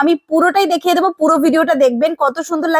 আমি পুরোটাই দেখিয়ে দেবো, পুরো দেখবেন, কত সুন্দর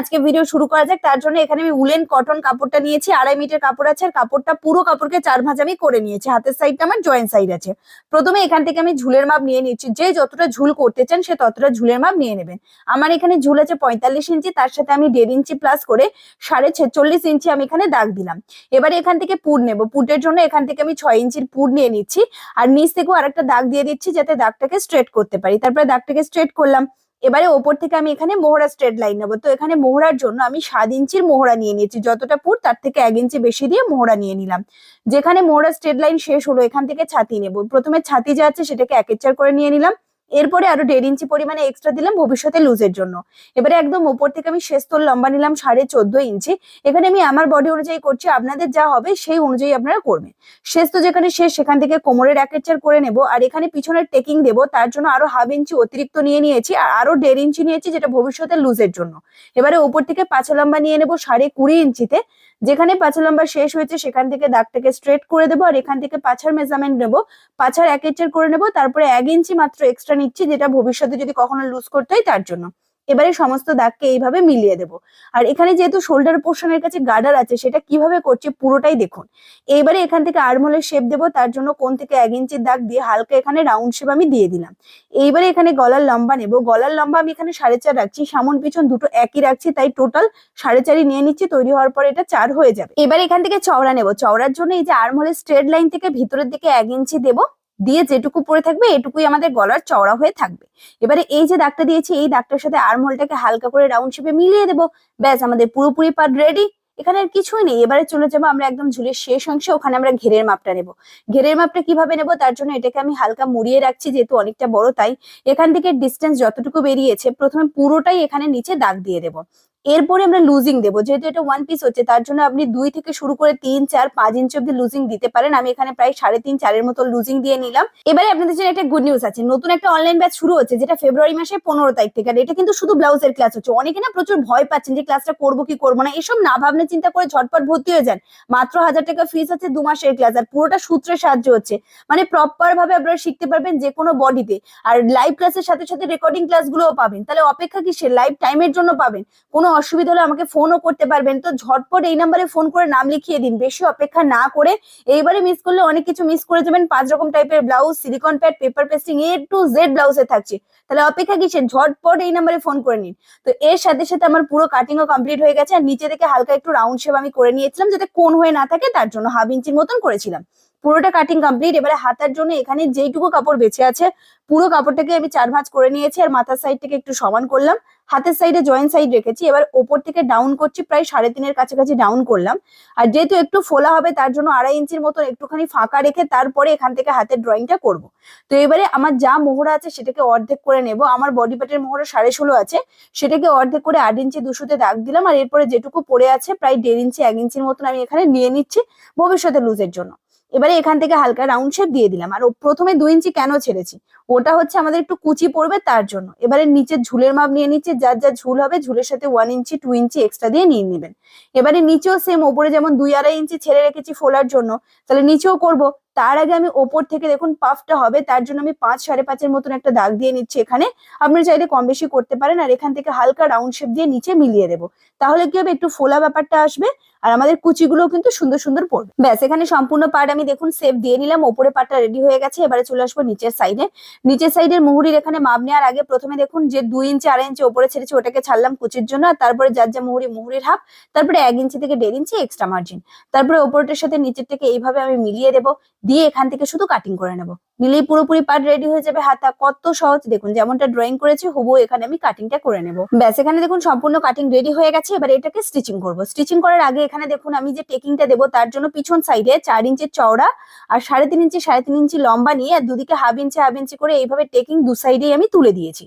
আজকে ভিডিও শুরু করা যাক, তার জন্য এখানে আমি উলেন কটন কাপড়টা নিয়েছি, আড়াই মিটার কাপড় আছে কাপড়টা পুরো চার আমি করে নিয়েছি, হাতের সাইডটা আমার জয়েন্ট সাইড আছে। প্রথমে এখান থেকে আমি ঝুলের মাপ নিয়ে নিচ্ছি, যে যতটা ঝুল করতে চান, সে ততটা ঝুলের মাপ নিয়ে নেবেন। আমার এখানে ঝুল আছে পঁয়তাল্লিশ ইঞ্চি, তার সাথে আমি দেড় ইঞ্চি প্লাস করে সাড়ে ছেচল্লিশ ইঞ্চি আমি এখানে দাগ দিলাম। এবারে এখান থেকে পুর নেব পুটের জন্য এখান থেকে আমি ছয় ইঞ্চির পুর নিয়ে নিচ্ছি। আর নিচ থেকেও আরেকটা দাগ দিয়ে দিচ্ছি যাতে দাগটাকে স্ট্রেট করতে পারি। তারপরে দাগটাকে স্ট্রেট করলাম। এবারে ওপর থেকে আমি এখানে মোহরা স্ট্রেট লাইন নেব। তো এখানে মোহরার জন্য আমি সাত ইঞ্চির মোহরা নিয়ে নিয়েছি। যতটা পুর, তার থেকে এক ইঞ্চি বেশি দিয়ে মোহরা নিয়ে নিলাম। যেখানে মোহরা স্ট্রেট লাইন শেষ হলো, এখান থেকে ছাতি নেব। প্রথমে ছাতি যা আছে, সেটাকে একের চার করে নিয়ে নিলাম। এরপরে আরও দেড় ইঞ্চি পরিমাণে এক্সট্রা দিলাম ভবিষ্যতে লুজের জন্য। এবারে একদম উপর থেকে আমি শেষ তোর লম্বা নিলাম সাড়ে চোদ্দ ইঞ্চি। এখানে আমি আমার বডি অনুযায়ী করছি, আপনাদের যা হবে সেই অনুযায়ী আপনারা করবেন। শেষ তো যেখানে শেষ, সেখান থেকে কোমরের এক চার করে নেব। আর এখানে পিছনের টেকিং দেবো, তার জন্য আরও হাফ ইঞ্চি অতিরিক্ত নিয়ে নিয়েছি, আর আরও দেড় ইঞ্চি নিয়েছি, যেটা ভবিষ্যতে লুজের জন্য। এবারে উপর থেকে পাঁচা লম্বা নিয়ে নেব সাড়ে কুড়ি ইঞ্চিতে। যেখানে পাছা লম্বা শেষ হয়েছে, সেখান থেকে দাগটাকে স্ট্রেট করে দেবো আর এখান থেকে পাছার মেজারমেন্ট নেব। পাছার এক ইঞ্চের করে নেব, তারপরে এক ইঞ্চি মাত্র এক্সট্রা নিচ্ছি, যেটা ভবিষ্যতে যদি কখনো লুজ করতে হয় তার জন্য। এবারে সমস্ত দাগকে এইভাবে মিলিয়ে দেব। আর এখানে যেহেতু শোল্ডার পোর্শনের কাছে গার্ডার আছে, সেটা কীভাবে করছে পুরোটাই দেখুন। এইবারে এখান থেকে আর্মহোলের শেপ দেবো, তার জন্য কোন থেকে এক ইঞ্চির দাগ দিয়ে হালকা এখানে রাউন্ড শেপ আমি দিয়ে দিলাম। এইবারে এখানে গলার লম্বা নেব। গলার লম্বা আমি এখানে সাড়ে চার রাখছি, সামন পিছন দুটো একই রাখছি, তাই টোটাল সাড়ে চারই নিয়ে নিচ্ছি, তৈরি হওয়ার পর এটা চার হয়ে যাবে। এবার এখান থেকে চওড়া নেব। চওড়ার জন্য এই যে আর্মহোলের স্ট্রেট লাইন থেকে ভিতরের দিকে এক ইঞ্চি দেবো। দিয়ে যেটুকু পরে থাকবে, এটুকুই আমাদের গলার চওড়া হয়ে থাকবে। এবারে এই যে দাগটা দিয়েছি, এই দাগটার সাথে আর্মহোলটাকে হালকা করে রাউন্ড শেপে মিলিয়ে দেবো। ব্যাস, আমাদের পুরোপুরি পার্ট রেডি এখানে আর কিছুই নেই। এবারে চলে যাব আমরা একদম ঝুলের শেষ অংশে, ওখানে আমরা ঘেরের মাপটা নেব। ঘেরের মাপটা কীভাবে নেব? তার জন্য এটাকে আমি হালকা মুড়িয়ে রাখছি, যেহেতু অনেকটা বড়, তাই এখান থেকে ডিস্টেন্স যতটুকু বেরিয়েছে, প্রথমে পুরোটাই এখানে নিচে দাগ দিয়ে দেবো। এরপরে আমরা লুজিং দেবো। যেহেতু এটা ওয়ান পিস হচ্ছে, তার জন্য আপনি দুই থেকে শুরু করে তিন, চার, পাঁচ ইঞ্চি অব্দি লুজিং দিতে পারেন। আমি এখানে প্রায় সাড়ে তিন, চারের মতো লুজিং দিয়ে নিলাম। এবারে আপনাদের জন্য একটা গুড নিউজ আছে। নতুন একটা অনলাইন ব্যাচ শুরু হচ্ছে, যেটা ফেব্রুয়ারি মাসের পনেরো তারিখ থেকে। আর এটা কিন্তু শুধু ব্লাউজের ক্লাস হচ্ছে। অনেকে না প্রচুর ভয় পাচ্ছেন যে ক্লাসটা করব কি করব না। এসব না ভাবনা চিন্তা করে ঝটপট ভর্তি হয়ে যান। মাত্র হাজার টাকা ফিস আছে দু মাসের ক্লাস আর পুরোটা সূত্রে সাহায্য হচ্ছে। মানে প্রপার ভাবে আপনারা শিখতে পারবেন যে কোনো বডিতে আর লাইভ ক্লাসের সাথে সাথে রেকর্ডিং ক্লাসগুলোও পাবেন। তাহলে অপেক্ষা কি কিসের লাইভ টাইমের জন্য পাবেন। কোনো অসুবিধা হলে আমাকে ফোনও করতে পারবেন। তো ঝটপট এই নাম্বারে ফোন করে নাম লিখিয়ে দিন। বেশি অপেক্ষা না করে এইবারে মিস করলে অনেক কিছু মিস করে যাবেন। পাঁচ রকম টাইপের blouse silicone pad paper pasting A to Z ব্লাউজে থাকছে। তাহলে অপেক্ষা কিসের? ঝটপট এই নাম্বারে ফোন করে নিন। তো এর সাথে সাথে আমার পুরো কাটিংও কমপ্লিট হয়ে গেছে। আর নিচে থেকে হালকা একটু রাউন্ড শেপ আমি করে নিয়েছিলাম যাতে কোন হয়ে না থাকে, তার জন্য হাফ ইঞ্চির মতন করেছিলাম। পুরোটা কাটিং কমপ্লিট এবারে হাতার জন্য এখানে যেইটুকু কাপড় বেঁচে আছে, পুরো কাপড়টাকে আমি চার ভাঁজ করে নিয়েছি। আর মাথার সাইড থেকে একটু সমান করলাম। হাতের সাইডে জয়েন্ট সাইড রেখেছি। এবার ওপর থেকে ডাউন করছি, প্রায় সাড়ে তিনের কাছাকাছি ডাউন করলাম। আর যেহেতু একটু ফোলা হবে, তার জন্য আড়াই ইঞ্চির মতো একটুখানি ফাঁকা রেখে তারপরে এখান থেকে হাতের ড্রয়িংটা করব। তো এবারে আমার যা মোহরা আছে, সেটাকে অর্ধেক করে নেব। আমার বডি পার্টের মোহরা সাড়ে ষোলো আছে। সেটাকে অর্ধেক করে আট ইঞ্চি দুশোতে দাগ দিলাম। আর এরপরে যেটুকু পড়ে আছে, প্রায় দেড় ইঞ্চি, এক ইঞ্চির মতন আমি এখানে নিয়ে নিচ্ছি ভবিষ্যতে লুজের জন্য। এবারে এখান থেকে হালকা রাউন্ড শেপ দিয়ে দিলাম। আর প্রথমে দুই ইঞ্চি কেন ছেড়েছি? ওটা হচ্ছে আমাদের একটু কুচি পড়বে তার জন্য। এবারে নিচের ঝুলের মাপ নিয়ে নিচ্ছে, যার যা ঝুল হবে ঝুলের সাথে one inch two inch extra দিয়ে নিয়ে নেবেন। এবারে নিচেও সেম ওপরে যেমন দুই আড়াই ইঞ্চি ছেড়ে রেখেছি ফোলার জন্য, তাহলে নিচেও করব। তার আগে আমি ওপর থেকে দেখুন পাফটা হবে, তার জন্য আমি পাঁচ, সাড়ে পাঁচের মতন একটা দাগ দিয়ে নিচ্ছি এখানে। আপনি চাইলে কম বেশি করতে পারেন, আর এখান থেকে হালকা রাউন্ড শেপ দিয়ে নিচে মিলিয়ে দেবো। তাহলে কি হবে? একটু ফোলা ব্যাপারটা আসবে। আর আমাদের কুচিগুলো কিন্তু সুন্দর সুন্দর পড়বে। ব্যাস, এখানে সম্পূর্ণ পার্ট আমি দেখুন সেভ দিয়ে নিলাম। ওপরে পার্টটা রেডি হয়ে গেছে। এবারে চলে আসব নিচের সাইডে নিচের সাইডের মুহুরির এখানে মাপ নেওয়ার আগে প্রথমে দেখুন যে দুই ইঞ্চি আড়াই ইঞ্চি ওপরে ছেড়েছি, ওটাকে ছাড়লাম কুচির জন্য। আর তারপরে যার যা মুহুরি, মুহুরির হাফ তারপরে এক ইঞ্চি থেকে দেড় ইঞ্চি এক্সট্রা মার্জিন তারপরে ওপরটার সাথে নিচের থেকে এইভাবে আমি মিলিয়ে দেবো। দিয়ে এখান থেকে শুধু কাটিং করে নেব। নিলেই পুরোপুরি পার্ট রেডি হয়ে যাবে হাতা। কত সহজ। দেখুন, যেমনটা ড্রয়িং করেছি হুবু এখানে আমি কাটিংটা করে নেব। ব্যাস, এখানে দেখুন সম্পূর্ণ কাটিং রেডি হয়ে গেছে। এবার এটাকে স্টিচিং করব। স্টিচিং করার আগে এখানে দেখুন, আমি যে টেকিংটা দেবো তার জন্য পিছন সাইডে চার ইঞ্চির চওড়া আর সাড়ে তিন ইঞ্চি সাড়ে তিন ইঞ্চি লম্বা নিয়ে আর দুদিকে হাফ ইঞ্চি হাফ ইঞ্চি করে এইভাবে টেকিং দু সাইডেই আমি তুলে দিয়েছি।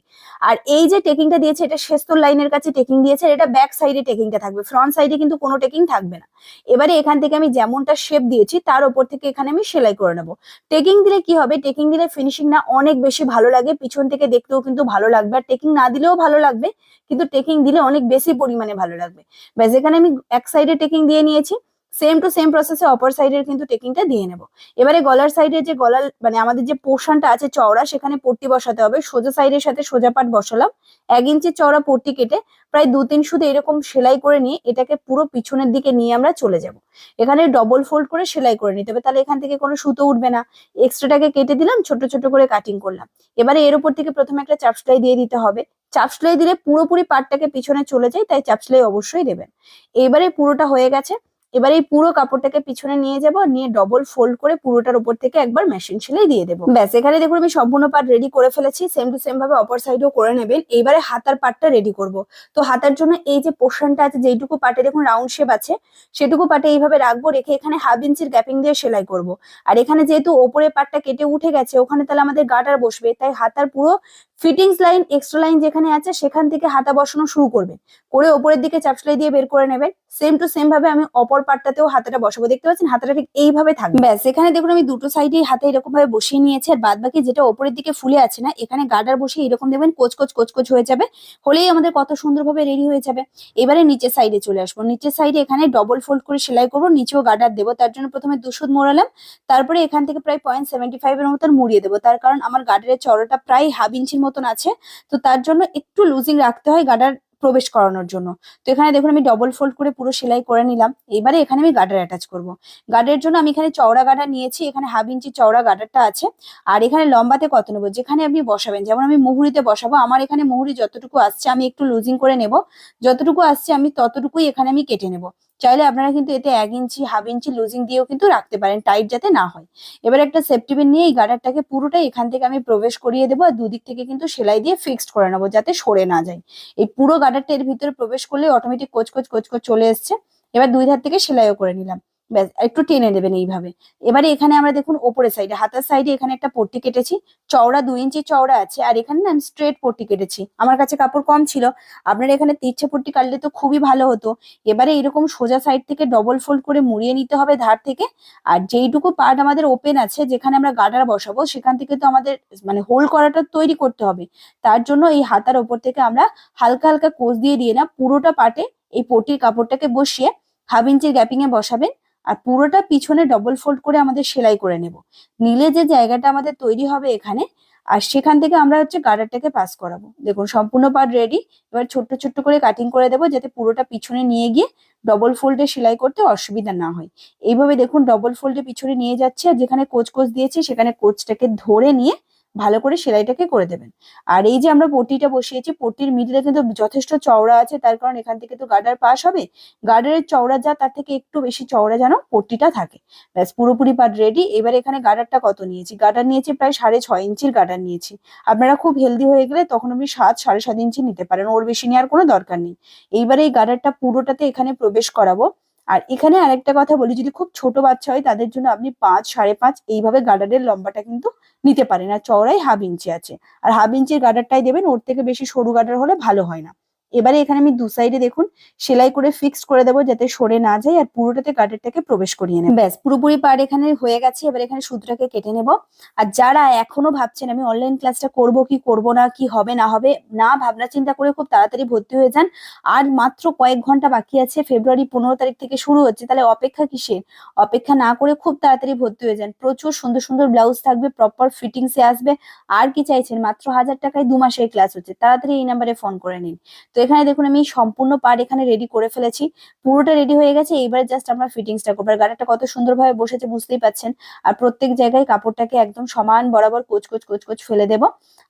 আর এই যে টেকিংটা দিয়েছে, এটা শেস্তর লাইনের কাছে টেকিং দিয়েছে, আর এটা ব্যাক সাইডে টেকিংটা থাকবে। ফ্রন্ট সাইডে কিন্তু কোনো টেকিং থাকবে না। এবারে এখান থেকে আমি যেমনটা শেপ দিয়েছি, তার উপর থেকে এখানে আমি সেলাই করে নেব। টেকিং দিলে কি হবে? টেকিং দিলে ফিনিশিং না অনেক বেশি ভালো লাগে, পিছন থেকে দেখতেও কিন্তু ভালো লাগবে। আর টেকিং না দিলেও ভালো লাগবে, কিন্তু টেকিং দিলে অনেক বেশি পরিমাণে ভালো লাগবে। ব্যাস, এখানে আমি এক সাইডে টেকিং দিয়ে নিয়েছি। সেম টু সেম প্রসেসে অপর সাইডের কিন্তু টেকিংটা দিয়ে নেব। এবারে গলার সাইডে যে গলার মানে আমাদের যে পোর্শনটা আছে চওড়া, সেখানে পট্টি বসাতে হবে। সোজা সাইডের সাথে সোজা পাট বসালাম। এক ইঞ্চির চওড়া পট্টি কেটে প্রায় দু তিন সুতো এরকম সেলাই করে নিয়ে এটাকে পুরো পিছনের দিকে নিয়ে আমরা চলে যাব। এখানে ডবল ফোল্ড করে সেলাই করে নিতে হবে। তাহলে এখান থেকে কোনো সুতো উঠবে না। এক্সট্রাটাকে কেটে দিলাম, ছোট ছোট করে কাটিং করলাম। এবারে এর উপর থেকে প্রথমে একটা চাপ সেলাই দিয়ে দিতে হবে। চাপ সেলাই দিলে পুরোপুরি পাটটাকে পিছনে চলে যায়, তাই চাপ সেলাই অবশ্যই দেবেন। এবারে পুরোটা হয়ে গেছে। এবার এই পুরো কাপড়টাকে পিছনে নিয়ে যাব, নিয়ে ডবল ফোল্ড করে পুরোটার উপর থেকে একবার মেশিন সেলাই দিয়ে দেবো। ব্যাস, এখানে দেখুন আমি সম্পূর্ণ পার্ট রেডি করে ফেলেছি সেম টু সেম ভাবে অপর সাইডও করে নেবেন। এইবারে হাতার পার্টটা রেডি করব। তো হাতার জন্য এই যে পোর্শনটা আছে, যেইটুকু পাটে দেখুন রাউন্ড শেপ আছে, সেটুকু পাটে এইভাবে রাখব, রেখে এখানে হাফ ইঞ্চির গ্যাপিং দিয়ে সেলাই করব। আর এখানে যেহেতু ওপরে পাটটা কেটে উঠে গেছে, ওখানে তাহলে আমাদের গাটার বসবে, তাই হাতার পুরো ফিটিংস লাইন এক্সট্রা লাইন যেখানে আছে, সেখান থেকে হাতা বসানো শুরু করবেন করে ওপরের দিকে চাপ সেলাই দিয়ে বের করে নেবেন। সেম টু সেম ভাবে আমি অপর পাটটাতেও হাতাটা বসাবো। দেখতে পাচ্ছেন? হাতাটা ঠিক এইভাবে থাকবে। ব্যাস, এখানে দেখুন আমি দুটো সাইডে হাতে এরকম ভাবে বসিয়ে নিয়েছি আর বাদ বাকি যেটা ওপরের দিকে ফুলে আছে না, এখানে গার্ডার বসিয়ে এরকম দেখবেন কোচ কোচ কোচ কোচ হয়ে যাবে। হলেই আমাদের কত সুন্দরভাবে রেডি হয়ে যাবে। এবারে নিচের সাইডে চলে আসব। নিচের সাইডে এখানে ডবল ফোল্ড করে সেলাই করব, নিচেও গার্ডার দেবো। তার জন্য প্রথমে দুশুদ মোড়ালাম। তারপরে এখান থেকে প্রায় পয়েন্ট সেভেন্টি ফাইভ এর মতন মুড়িয়ে দেবো। তার কারণ আমার গার্ডারের চড়াটা প্রায় হাফ ইঞ্চির মতন আছে। তো তার জন্য একটু লুজিং রাখতে হয় গার্ডার প্রবেশ করানোর জন্য। তো এখানে দেখুন আমি ডবল ফোল্ড করে পুরো সেলাই করে নিলাম। এবারে এখানে আমি গার্ডার অ্যাটাচ করব। গার্ডের জন্য আমি এখানে চওড়া গার্ডার নিয়েছি। এখানে হাফ ইঞ্চি চওড়া গার্ডারটা আছে। আর এখানে লম্বাতে কত নেব? যেখানে আপনি বসাবেন, যেমন আমি মুহুরিতে বসাবো, আমার এখানে মুহুরি যতটুকু আসছে আমি একটু লুজিং করে নেব। যতটুকু আসছে আমি ততটুকুই এখানে আমি কেটে নেব। চাইলে আপনারা কিন্তু এতে এক ইঞ্চি, হাফ ইঞ্চি লুজিং দিয়েও কিন্তু রাখতে পারেন টাইট যাতে না হয়। এবার একটা সেফটি পিন নিয়ে এই গার্ডারটাকে পুরোটাই এখান থেকে আমি প্রবেশ করিয়ে দেবো আর দুদিক থেকে কিন্তু সেলাই দিয়ে ফিক্সড করে নেব যাতে সরে না যায়। এই পুরো গার্ডারটা এর ভিতরে প্রবেশ করলে automatic coach coach coach coach চলে এসছে। এবার দুই ধার থেকে সেলাইও করে নিলাম। ব্যাস, একটু টেনে দেবেন এইভাবে। এবারে এখানে আমরা দেখুন ওপরের সাইডে হাতার সাইডে এখানে একটা পট্টি কেটেছি। চওড়া দুই ইঞ্চি চওড়া আছে, আর এখানে না আমি স্ট্রেট পট্টি কেটেছি। আমার কাছে কাপড় কম ছিল। আপনারা এখানে তিরছে পট্টি কাটলে তো খুবই ভালো হতো। এবারে এরকম সোজা সাইড থেকে ডবল ফোল্ড করে মুড়িয়ে নিতে হবে ধার থেকে। আর যেইটুকু পার্ট আমাদের ওপেন আছে, যেখানে আমরা গার্ডার বসাবো, সেখান থেকে তো আমাদের মানে হোল করাটা তৈরি করতে হবে। তার জন্য এই হাতার ওপর থেকে আমরা হালকা হালকা কোচ দিয়ে দিয়ে না পুরোটা পাটে এই পটির কাপড়টাকে বসিয়ে হাফ ইঞ্চির গ্যাপিং এ বসাবেন। আর পুরোটা পিছনে ডবল ফোল্ড করে আমাদের সেলাই করে নেব। নিলে যে জায়গাটা আমাদের তৈরি হবে এখানে, আর সেখান থেকে আমরা হচ্ছে গার্ডারটাকে পাস করাবো। দেখুন, সম্পূর্ণ পার্ট রেডি এবার ছোট্ট ছোট্ট করে কাটিং করে দেবো যাতে পুরোটা পিছনে নিয়ে গিয়ে ডবল ফোল্ডে সেলাই করতে অসুবিধা না হয়। এইভাবে দেখুন ডবল ফোল্ডে পিছনে নিয়ে যাচ্ছে আর যেখানে কোচ কোচ দিয়েছি সেখানে কোচটাকে ধরে নিয়ে ভালো করে সেলাইটাকে করে দেবেন। আর এই যে আমরা পট্টিটা বসিয়েছি পট্টির মিডিলে কিন্তু যথেষ্ট চওড়া আছে, তার কারণ এখান থেকে তো গার্ডার পাস হবে। গার্ডারের চওড়া যা, তার থেকে একটু বেশি চওড়া যেন পট্টিটা থাকে। ব্যাস, পুরোপুরি পার্ট রেডি এবার এখানে গার্ডারটা কত নিয়েছি? গার্ডার নিয়েছি প্রায় সাড়ে ছয় ইঞ্চির গার্ডার নিয়েছি। আপনারা খুব হেলদি হয়ে গেলে তখন আপনি সাত, সাড়ে সাত ইঞ্চি নিতে পারেন, ওর বেশি নেওয়ার কোনো দরকার নেই। এইবারে এই গার্ডারটা পুরোটাতে এখানে প্রবেশ করাবো। আর এখানে আরেকটা কথা বলি, যদি খুব ছোট বাচ্চা হয়, তাদের জন্য আপনি পাঁচ, সাড়ে পাঁচ এইভাবে গার্ডারের লম্বাটা কিন্তু নিতে পারেন। আর চওড়াই হাফ ইঞ্চি আছে। আর হাফ ইঞ্চির গার্ডারটাই দেবেন, ওর থেকে বেশি সরু গার্ডার হলে ভালো হয় না। এবারে এখানে আমি দু সাইডে দেখুন, সেলাই করে ফিক্সড করে দেবো যাতে সরে না যায় আর পুরোটাতে গার্ডারটাকে প্রবেশ করিয়ে নেব। ব্যাস, পুরোপুরি পার এখানে হয়ে গেছে, এবার এখানে সুতরাকে কেটে নেব। আর যারা এখনও ভাবছেন আমি অনলাইন ক্লাসটা করব কি করব না, কি হবে না হবে, না ভাবনা চিন্তা করে খুব তাড়াতাড়ি ভর্তি হয়ে যান। আর মাত্র কয়েক ঘণ্টা বাকি আছে ফেব্রুয়ারি পনেরো তারিখ থেকে শুরু হচ্ছে, তাহলে অপেক্ষা কিসের? অপেক্ষা না করে খুব তাড়াতাড়ি ভর্তি হয়ে যান। প্রচুর সুন্দর সুন্দর ব্লাউজ থাকবে প্রপার ফিটিংসে আসবে। আর কি চাইছেন? মাত্র হাজার টাকায় দু মাসের ক্লাস হচ্ছে। তাড়াতাড়ি এই নাম্বারে ফোন করে নিন। তো এখানে দেখুন আমি সম্পূর্ণ পার্ট এখানে রেডি করে ফেলেছি। পুরোটা রেডি হয়ে গেছে, এইবার জাস্ট আমরা ফিটিংসটা করব। আর গাড়িটা কত সুন্দরভাবে বসেছে বুঝতেই পাচ্ছেন। আর প্রত্যেক জায়গায় কাপড়টাকে একদম সমান বরাবর কোচ কোচ কোচ কোচ ফেলে দেব।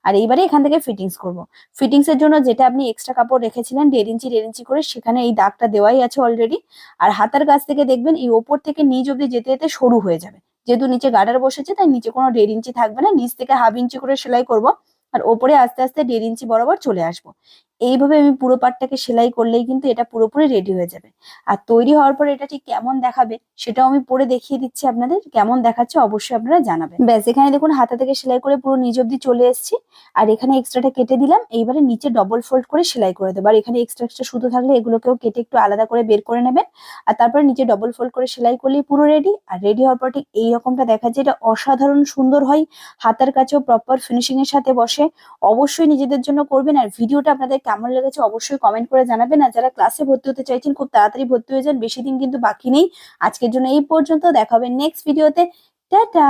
আর এইবারে এখান থেকে ফিটিংস করব। ফিটিংস এর জন্য যেটা আপনি এক্সট্রা কাপড় রেখেছিলেন, দেড় ইঞ্চি দেড় ইঞ্চি করে সেখানে এই দাগটা দেওয়াই আছে অলরেডি আর হাতার কাছ থেকে দেখবেন এই ওপর থেকে নিচ অব্দি যেতে যেতে সরু হয়ে যাবে। যেহেতু নিচে গার্ডার বসেছে, তাই নিচে কোনো দেড় ইঞ্চি থাকবে না, নিচ থেকে হাফ ইঞ্চি করে সেলাই করব। আর ওপরে আস্তে আস্তে দেড় ইঞ্চি বরাবর চলে আসব। এইভাবে আমি পুরো পাটটাকে সেলাই করলেই কিন্তু এটা পুরোপুরি রেডি হয়ে যাবে। আর তৈরি হওয়ার পর এটা ঠিক কেমন দেখাবে সেটাও আমি পরে দেখিয়ে দিচ্ছি আপনাদের। কেমন দেখাচ্ছে অবশ্যই আপনারা জানাবেন। ব্যাস, এখানে দেখুন হাতা থেকে সেলাই করে পুরো নিজ অব্দি চলে এসেছি। আর এখানে এক্সট্রাটা কেটে দিলাম। এইবারে নিচে ডবল ফোল্ড করে সেলাই করে দেবো। আর এখানে এক্সট্রা এক্সট্রা সুতো থাকলে এগুলোকেও কেটে একটু আলাদা করে বের করে নেবেন। আর তারপরে নিচে ডবল ফোল্ড করে সেলাই করলেই পুরো রেডি আর রেডি হওয়ার পর ঠিক এই রকমটা দেখা যায়। এটা অসাধারণ সুন্দর হয়। হাতার কাছেও প্রপার ফিনিশিং এর সাথে বসে। মাসে অবশ্যই নিজেদের জন্য করবেন। আর ভিডিওটা আপনাদের কেমন লেগেছে অবশ্যই কমেন্ট করে জানাবেন। আর যারা ক্লাসে ভর্তি হতে চাইছেন, খুব তাড়াতাড়ি ভর্তি হয়ে যান। বেশি দিন কিন্তু বাকি নেই। আজকের জন্য এই পর্যন্ত। দেখা হবে নেক্সট ভিডিওতে টাটা!